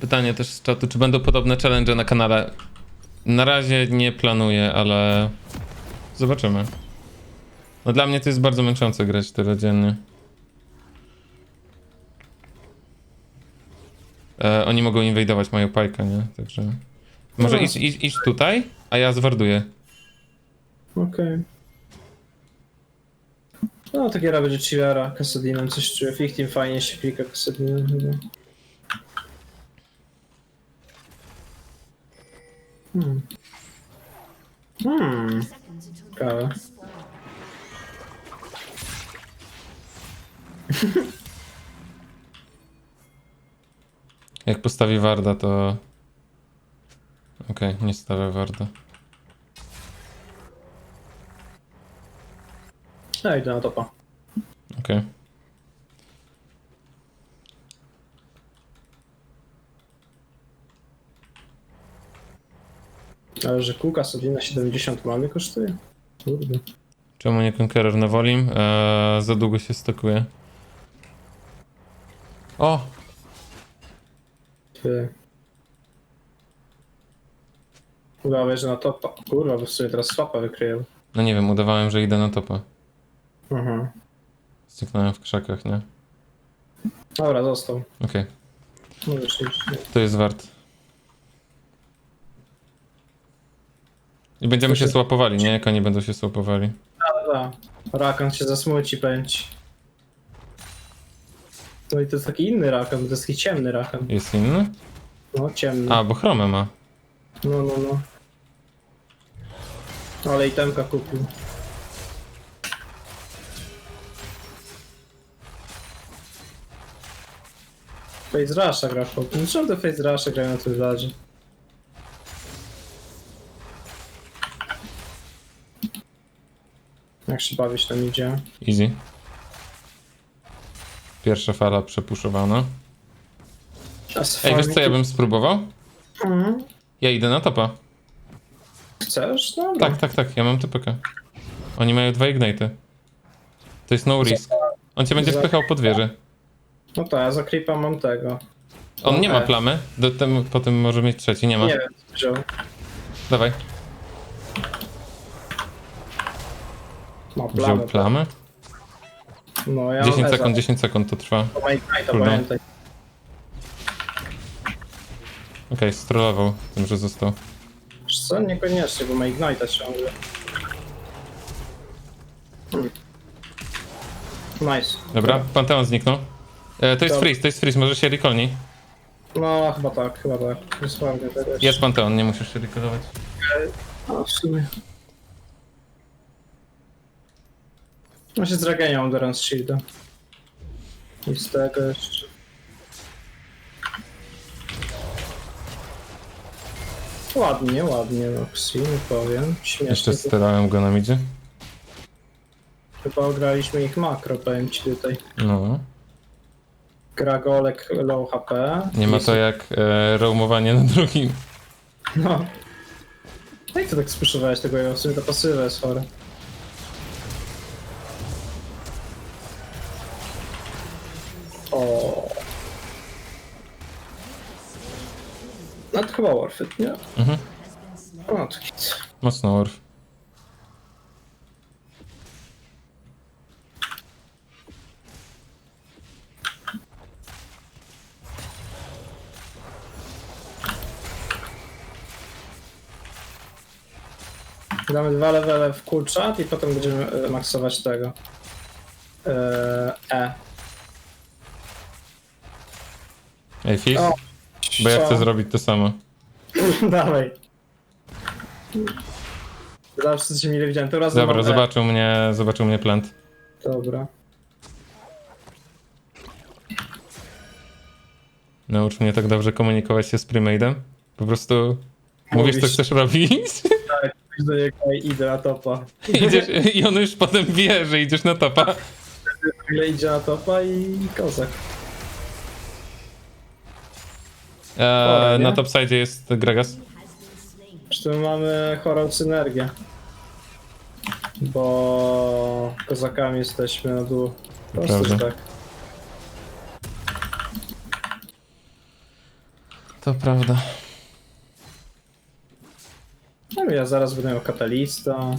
Pytanie też z czatu, czy będą podobne challenge na kanale? Na razie nie planuję, ale zobaczymy. No dla mnie to jest bardzo męczące grać tyle dziennie. E, oni mogą inwajdować moją pajkę, nie? Także... Może No. idź, idź, idź tutaj, a ja zwarduję. Okej. No, ta giera będzie chillera, Kasadinem, coś czuję. W ich team fajnie się klika Kasadinem chyba. Hmm. Hmm. Ciekawe. Jak postawi Warda, to... Okej, nie stawię Warda. Ja idę na topa. Okej. Ale że kół Kasadina 70 mamy kosztuje? Kurde. Czemu nie Conqueror na Wolim? Eee, za długo się stokuje. O! Ty. Udało że na topa. Kurwa, bo sobie teraz swapa wykryję. No nie wiem, udawałem, że idę na topa. Aha. Zniknąłem w krzakach, nie? Dobra, został. Okej, Możesz iść. to jest wart. I będziemy się słapowali, nie? Jak oni będą się słapowali. Da. Rakan się zasmuci, pędzi. No i to jest taki inny rakan, to jest taki ciemny rakan. Jest inny? No, ciemny. A, bo chromę ma. No, no, no. Ale i temka kupił. Face Rusha gra chłop. No czemu te Face Rusha grają na tym wladzie? Jak się bawić tam idzie? Easy. Pierwsza fala przepuszowana. Ej, wiesz co ja bym spróbował? Mhm. Ja idę na topa. Chcesz? No. Tak, tak, tak, ja mam TPK. Oni mają dwa ignite. To jest no risk. On cię będzie wpychał pod wieżę. No to ja za creepa mam tego. On nie ma E. plamy, do tem, potem może mieć trzeci, nie ma. Nie wiem, co wziął. Dawaj, Ma wziął plamę. plamę. No, ja 10 mam sekund, Eza. 10 sekund to trwa. To ma Ignite'a, Kurde. pamiętaj. Okej, strollował tym, że został. Wiesz co? Niekoniecznie, bo ma Ignite'a ciągle. Hmm. Nice. Dobra, Panteon zniknął. E, to jest Dobra. freeze, to jest freeze, może się rekolni. No, chyba tak, chyba tak. Dosłownie jeszcze. Jest Panteon, nie musisz się rekolować. A, w sumie. No się z Dragenia Endurance Shielda. I z tego jeszcze. Ładnie, ładnie, no, Xi, nie powiem. Śmiesznie. Jeszcze sterałem go na midzie. Chyba ograliśmy ich makro, powiem ci tutaj. No. Gragolek low HP. Nie ma to jak e, roamowanie na drugim. No. Jak to tak spuszczowałeś tego ja w sumie ta pasywa jest chora. No to chyba worth it, nie? Mhm. No to git. Mocno orf. Damy dwa levele w chat i potem będziemy e, maksować tego. E. e. Ej, Fizz? O, Bo ja chcę zrobić to samo. Dawaj. Zawsze się mile widziałem. Teraz Dobra, zobaczył mnie, zobaczył mnie plant. Dobra. Naucz mnie tak dobrze komunikować się z Primade'em. Po prostu mówisz, co Mówisz. chcesz robić Idź do niego i idę na topa. idziesz, i on już potem wie, że idziesz na topa. Ile idzie na topa i kozak. E, na topside jest Gragas. Zresztą mamy chorą synergię. Bo kozakami jesteśmy na dół. Po prostu Prawda. tak. to prawda. No ja zaraz będę miał katalista.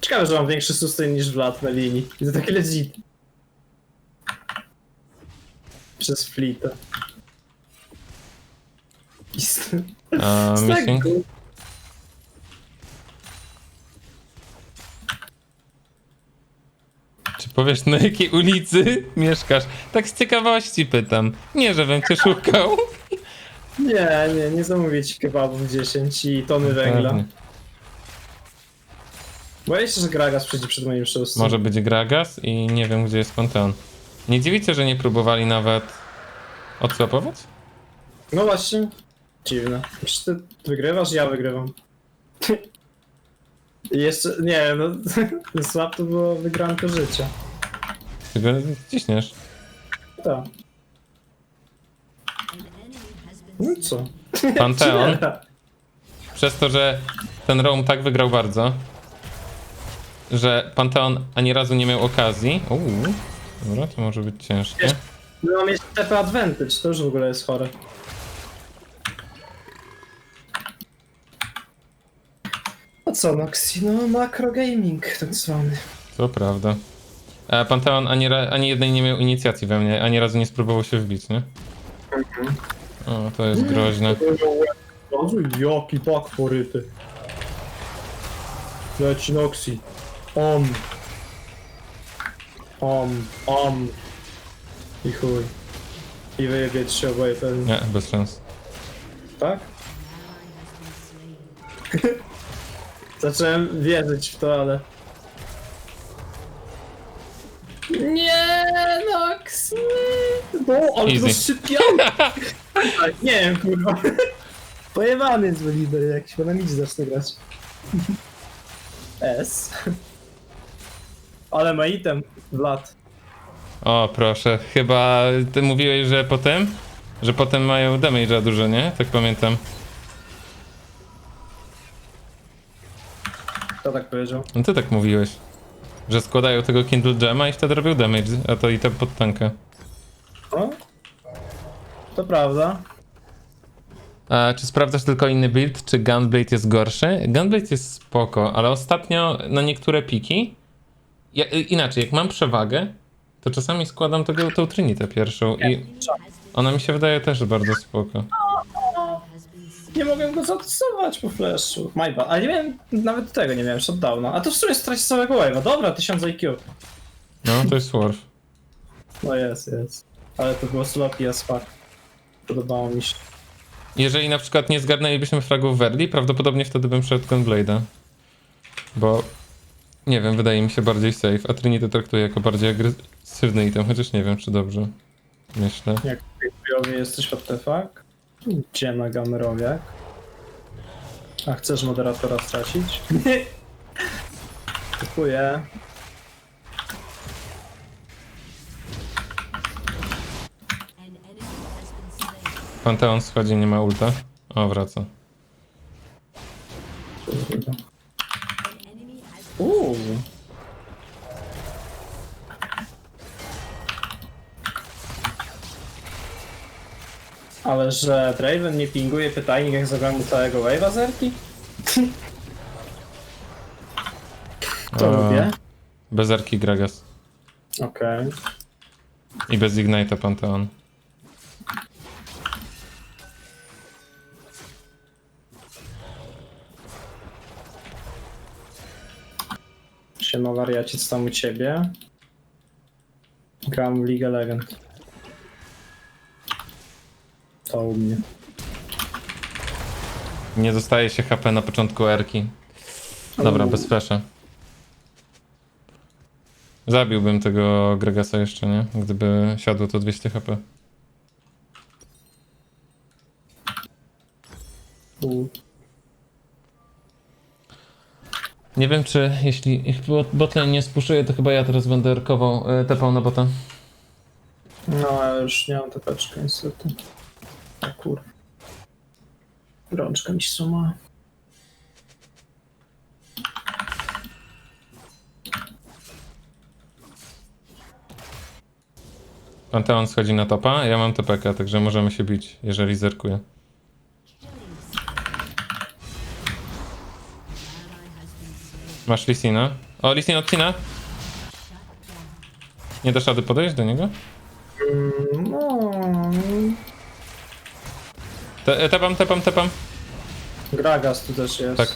Ciekawe, że mam większy sustain niż Vlad na linii. I to legit. Przez flita. I z- A, z missing? tego- Czy powiesz, na jakiej ulicy mieszkasz? Tak z ciekawości pytam. Nie, żebym cię szukał. Nie, nie, nie zamówię ci kebabów 10 i tony węgla. Pewnie. Boję się, że Gragas przyjdzie przed moim szóstym. Może być Gragas i nie wiem, gdzie jest Panteon. Nie dziwicie, że nie próbowali nawet odsłapować? No właśnie. Dziwne. Przecież ty wygrywasz, ja wygrywam. I jeszcze, nie no, słab to było wygranko życia. Ty go ciśniesz. Tak. No i co? Panteon, przez to, że ten Rome tak wygrał bardzo, że Panteon ani razu nie miał okazji. Uuu, dobra, to może być ciężkie. No mam jeszcze TP Advantage, to już w ogóle jest chore. A co, Noxy? No macro gaming tak zwany. To prawda. A Panteon ani, ra- ani jednej nie miał inicjacji we mnie, ani razu nie spróbował się wbić, nie? O, to jest groźne. Jezu, jaki pak poryty. Leci Noxy. Om. Om, om. I chuj. I wyjebie się oboje pewnie. Nie, bez szans. Tak? Zacząłem wierzyć w to, ale... Nie, Nox! No, ale to Easy. szybkiało! nie wiem, kurwa. Pojebany jest Woliber, jak się na midzie zacznę grać. S. Ale ma item, Vlad. O, proszę. Chyba ty mówiłeś, że potem? Że potem mają damage'a dużo, nie? Tak pamiętam. Kto tak powiedział? No ty tak mówiłeś. Że składają tego Kindle Gemma i wtedy robią damage, a to i to pod tankę. No? To prawda. A czy sprawdzasz tylko inny build, czy Gunblade jest gorszy? Gunblade jest spoko, ale ostatnio na niektóre piki... Ja, y, inaczej, jak mam przewagę, to czasami składam tego, tą Trinitę pierwszą i ona mi się wydaje też bardzo spoko. Nie mogłem go zastosować po flashu. My bad. Ale nie miałem, nawet tego nie miałem, shutdowna. A to w sumie straci całego wave'a. Dobra, 1000 IQ. No, to jest worth. No jest, jest. Ale to było sloppy as fuck. Podobało mi się. Jeżeli na przykład nie zgarnęlibyśmy fragów early, prawdopodobnie wtedy bym szedł Gunblade'a. Bo nie wiem, wydaje mi się bardziej safe, a Trinity traktuję jako bardziej agresywny item, chociaż nie wiem czy dobrze. Myślę. Jak chujowy jesteś, fuck? Gdzie na gamerowiak? A chcesz moderatora stracić? Dziękuję. Panteon schodzi, nie ma ulta. O, wraca. Uuu. Ale że Draven nie pinguje pytajnik, jak zabrałem mu całego wave'a zerki? To A. lubię. Bez Arki Gragas. Okej. I bez Ignite'a Panteon. Wariacie, co tam u ciebie? Gram w League of Legends. To u mnie. Nie dostaje się HP na początku Erki. Dobra, bez flasha. Zabiłbym tego Gregasa jeszcze, nie? Gdyby siadło to 200 HP. U. Nie wiem, czy jeśli ich bot- botlane nie spuszuje, to chyba ja teraz będę erkował, e, tepał na bota. No, ja już nie mam tepeczki niestety. O kur... Rączka mi się złamała. Panteon schodzi na topa, ja mam TPK, także możemy się bić, jeżeli zerkuje. Masz Lisina? O, Lisin odcina! Nie dasz rady podejść do niego? Mm, No... Te, e, tepam, tepam, tepam. Gragas tu też jest. Tak.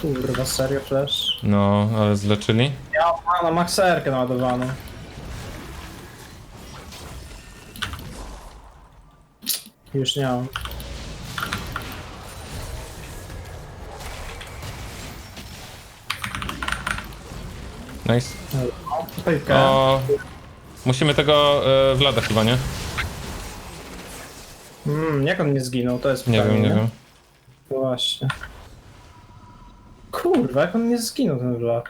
Kurwa, serio flash? No, ale zleczyli. Ja mam na makserkę naładowaną. Już nie mam. Nice. Pejkę. O, musimy tego e, Vlada chyba, nie? Mm, jak on nie zginął, to jest Nie pytanie, wiem, nie wiem. Właśnie. Kurwa, jak on nie zginął ten Vlad.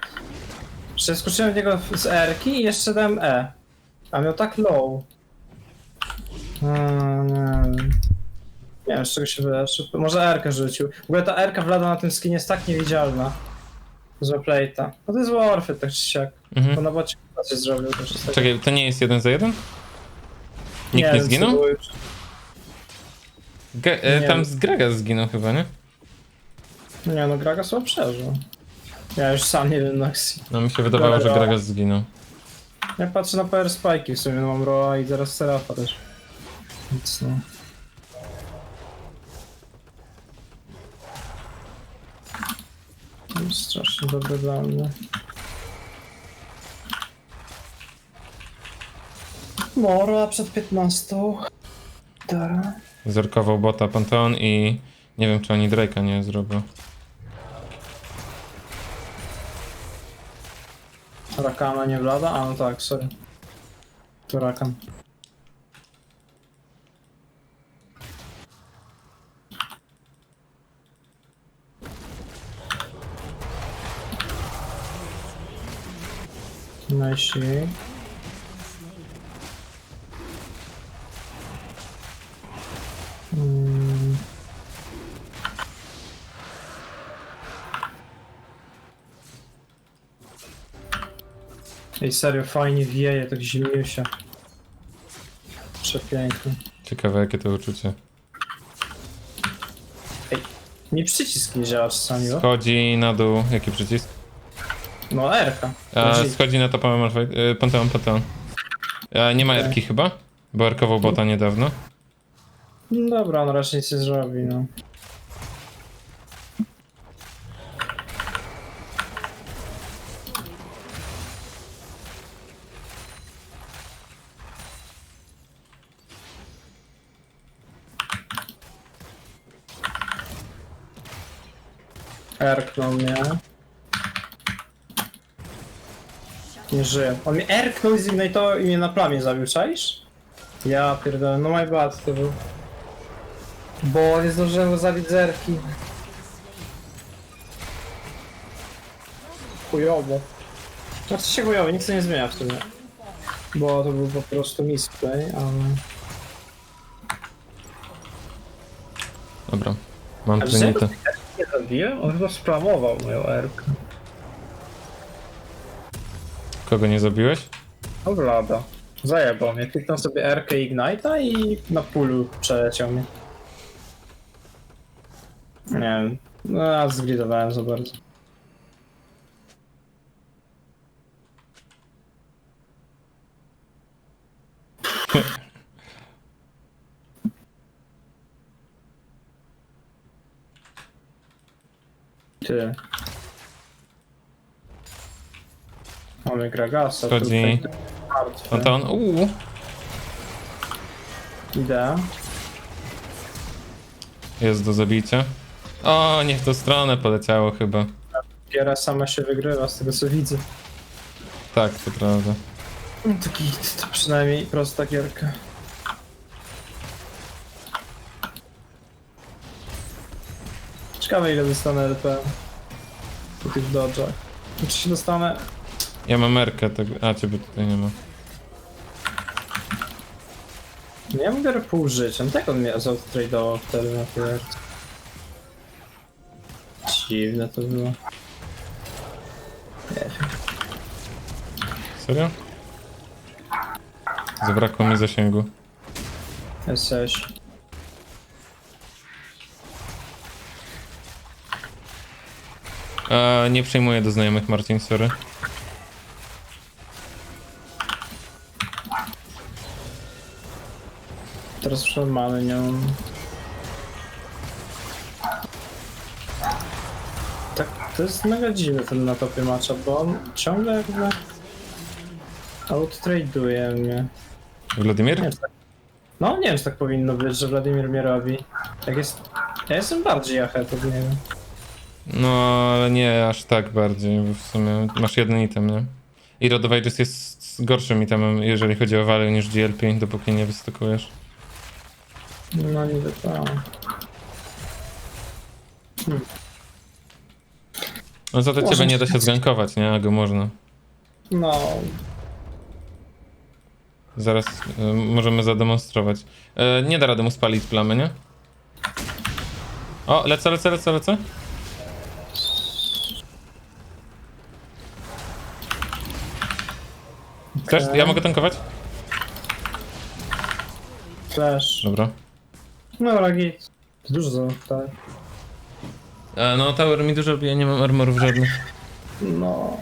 Przecież skoczyłem w niego z R-ki i jeszcze dałem E. A miał tak low. A, nie wiem. Nie wiem, z czego się wyleczy. Może R-kę rzucił. W ogóle ta R-ka Vlada na tym skinie jest tak niewidzialna. Z plate'a. No to jest Warfit, tak czy siak. Mhm. Bo na bocie coś zrobił. To tak- Czekaj, to nie jest jeden za jeden? Nikt nie, co zginął? już. Ge, e, Nie tam z Grega zginął chyba, nie? Nie no, Gragas chyba przeżył. Ja już sam nie wiem, Noxi. No mi się wydawało, że Dobra. Gragas zginął. Ja patrzę na power spike'i w sumie, no mam Roa i zaraz Serafa też. Więc no. To jest strasznie dobre dla mnie. Mora przed 15. Dara. Zerkował bota Panteon i nie wiem, czy oni Drake'a nie zrobią. Rakana nie wlada? A no tak, sorry. To Rakan. Nice. Mm. Ej, serio, fajnie wieje, tak zimnie się. Przepięknie. Ciekawe, jakie to uczucie. Mi przycisk nie działa czasami, o? Schodzi na dół, jaki przycisk? No, R-ka. A, Znaczy, schodzi na Malphite, e, Panteon, Panteon. A, nie ma Okej. Erki chyba? Bo Erkował bota niedawno. no dobra, on raczej nic nie zrobi, no. Erknął mnie. Nie żyje. On mnie erknął z innej to i mnie na plamie zabił, czaisz? Ja pierdolę, no my bad to był. Bo nie zdążyłem go zabić zerki. Chujowo. Znaczy się chujowo, nic nie zmienia w sumie. Bo to był po prostu misplay, ale... Dobra, mam Trinity. Nie zabiłem? On chyba spramował moją erkę. Kogo nie zabiłeś? O Vlada. Zajebał mnie. Kliknął sobie Rkę Ignite'a i na pulu przeleciał mnie. Nie wiem. No, ja zgridowałem za bardzo. Ty. Mamy Gragasa. Chodzi. tutaj. Martwy. Panteon, uuu. Idę. Jest do zabicia. O, nie w tą stronę poleciało chyba. Giera sama się wygrywa z tego co widzę. Tak, to prawda. No to git, to przynajmniej prosta gierka. Ciekawe ile dostanę LP po tych dodżach. Czy się dostanę? Ja mam Erkę, tego... a ciebie tutaj nie ma. Nie, ja biorę pół życia. No tak on mnie tradeował wtedy na tyle. Dziwne to było. Serio? Zabrakło mi zasięgu. Jesteś. E, nie przyjmuję do znajomych Marcin, sorry. Teraz już mamy nią. Tak, to jest mega dziwny ten na topie matchup, bo on ciągle jakby outtrade'uje mnie. Nie Wladimir? wiem, czy tak... No nie wiem, czy tak powinno być, że Wladimir mnie robi. Jak jest... Ja jestem bardziej ahead od niego. No, ale nie aż tak bardziej, bo w sumie masz jeden item, nie? I Rodowages jest gorszym itemem, jeżeli chodzi o value niż GLP, dopóki nie wystykujesz. No niby to. No za to Może ciebie nie da się zgankować, nie? A go można. No, Zaraz y, możemy zademonstrować. Y, nie da rady mu spalić plamy, nie? O, lecę, lecę, lecę, lecę. Chcesz? Ja mogę tankować? flash. Dobra. No, ragi. Dużo za tak. E, no, tower mi dużo bije, nie mam armorów żadnych. No.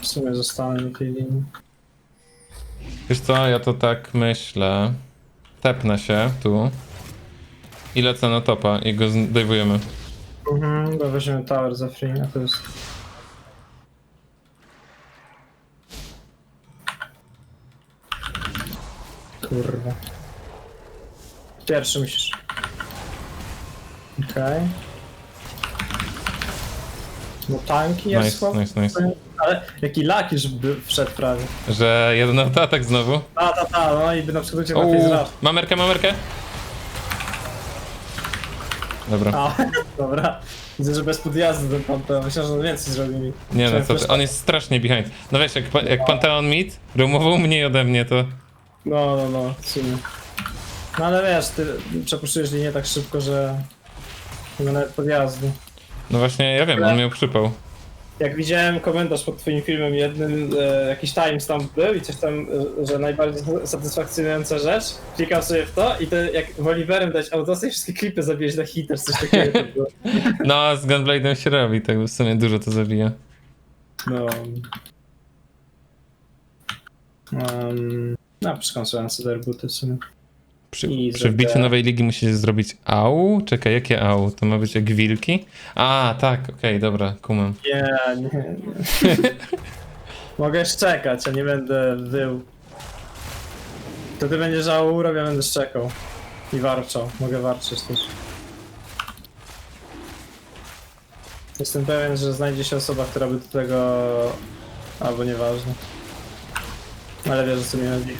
W sumie zostanę na tej linii. Wiesz co, ja to tak myślę. Tepnę się tu. I lecę na topa i go zdejmujemy. Mhm, bo weźmiemy tower za free, a to jest... Kurwa. Pierwszy musisz. Okej. No tanki jest Nice, chłop. nice, nice. Ale jaki lak już by wszedł prawie. Że jeden autoatak znowu. A, ta, ta, no i by na przykład tej Uuu, zraż. mamerkę, mamerkę. Dobra. A, dobra. Widzę, że bez podjazdu ten Panteon. Myślę, że on więcej zrobi mi. Nie no, Myślałem, co ty, on jest strasznie behind. No wiesz, jak, pa- jak Pantheon Mid rumował mniej ode mnie, to... No, no, no, w sumie. No ale wiesz, ty przepuszczujesz linię tak szybko, że... Ma nawet podjazdu. No właśnie, ja wiem, on miał przypał. Jak widziałem komentarz pod twoim filmem jednym, e, jakiś timestamp był i coś tam, e, że najbardziej satysfakcjonująca rzecz, klikam sobie w to i to jak Woliverem dać autosy i wszystkie klipy zabijać na hitter, coś takiego to było. No, z Gunblade'em się robi, tak w sumie dużo to zabija. No. Um, no, na Cedar Booty w sumie. Przy, I przy wbiciu nowej ligi musisz zrobić au? Czekaj, jakie au? To ma być jak wilki? A, tak, okej, dobra, kumam. Nie, nie, nie. Mogę jeszcze czekać, a nie będę wył. To ty będziesz aurą, ja będę szczekał. I warczał. Mogę warczyć też. Jestem pewien, że znajdzie się osoba, która by do tego... Albo nieważne. Ale wiesz, co mi chodzi.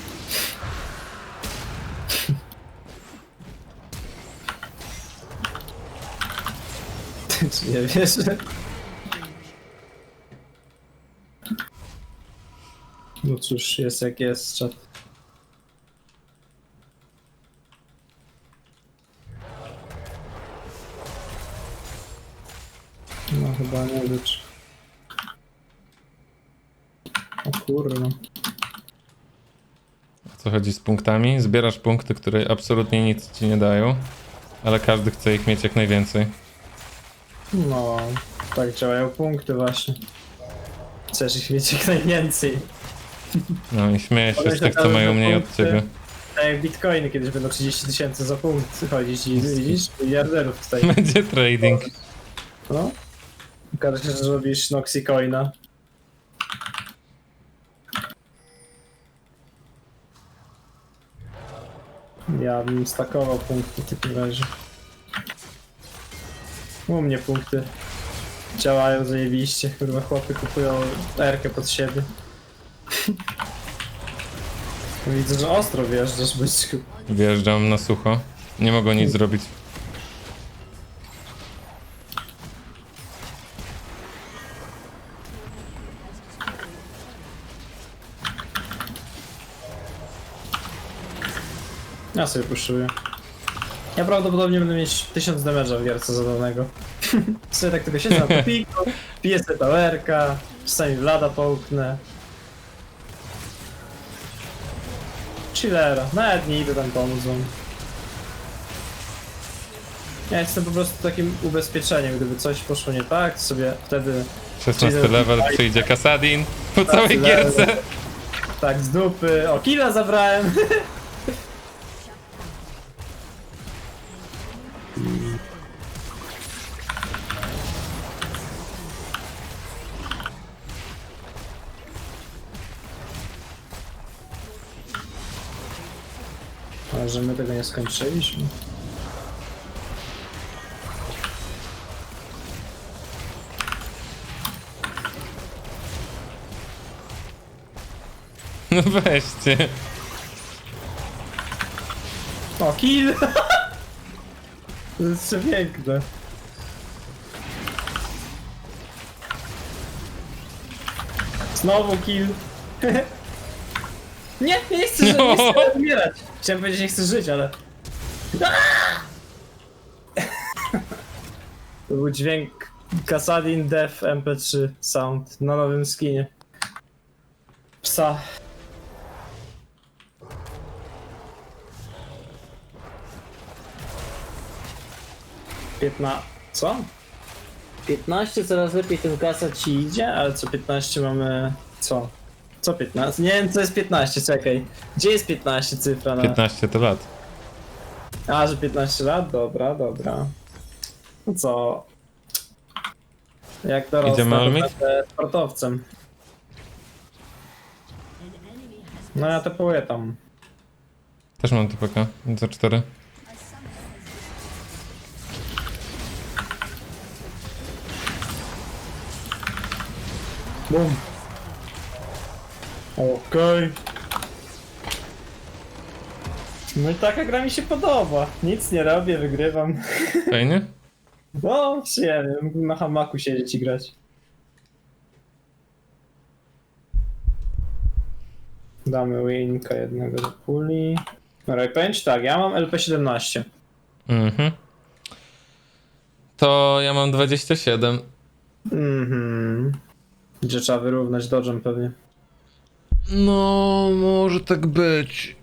Czy nie wiesz? No cóż, jest jak jest, czat. No chyba nie być. O kurwa. Co chodzi z punktami? Zbierasz punkty, które absolutnie nic ci nie dają, ale każdy chce ich mieć jak najwięcej. No, tak działają punkty właśnie. Chcesz ich mieć jak najwięcej. No i śmieję się One z się tych, co mają że mniej od punkty- ciebie. Tak jak bitcoiny kiedyś będą 30 tysięcy za punkt chodzić i widzisz, miliarderów tutaj. Będzie trading. No. Okaże się, że robisz Noxy Coina. Ja bym stakował punkty w takim razie. U mnie punkty działają zajebiście. Kurwa, chłopy kupują erkę pod siebie. Widzę, że ostro wjeżdżasz, byczku. Wjeżdżam na sucho. Nie mogą nic zrobić. Ja sobie puszuję. Ja prawdopodobnie będę mieć 1000 damage'a w gierce zadanego. Sobie tak tylko siedzę na topiku, piję sobie towerka, czasami Vlada połknę. Chillera, nawet nie idę tam pomóc wam. Ja jestem po prostu takim ubezpieczeniem, gdyby coś poszło nie tak, to sobie wtedy 16 level, przyjdzie Kasadin po całej gierce. tak z dupy, o killa zabrałem. nie skończyliśmy. No weźcie. O, kill! To jest przepiękne. Znowu kill. nie, nie chcę, ży- nie chcę umierać. Chciałem powiedzieć, nie chcę żyć, ale... to był dźwięk Kasadin Def MP3 Sound na nowym skinie. Psa. Piętna... Co? 15 coraz lepiej ten kasa ci idzie, ale co 15 mamy... Co? Co 15? Nie wiem co jest 15, czekaj. Gdzie jest 15 cyfra na... 15 to lat. A, że 15 lat? Dobra, dobra. No co? Jak dorosnę, Idziemy to Olmit? będę sportowcem. No ja to poję tam. Też mam TPK, za 4. Bum. Okej. No i taka gra mi się podoba. Nic nie robię, wygrywam. Fajnie? No, przyjemnie. Mógłbym na hamaku siedzieć i grać. Damy winka jednego do puli. Dobra, i powiem ci tak, ja mam LP17. Mhm. To ja mam 27. Mhm. Gdzie trzeba wyrównać dodżem pewnie. No, może tak być.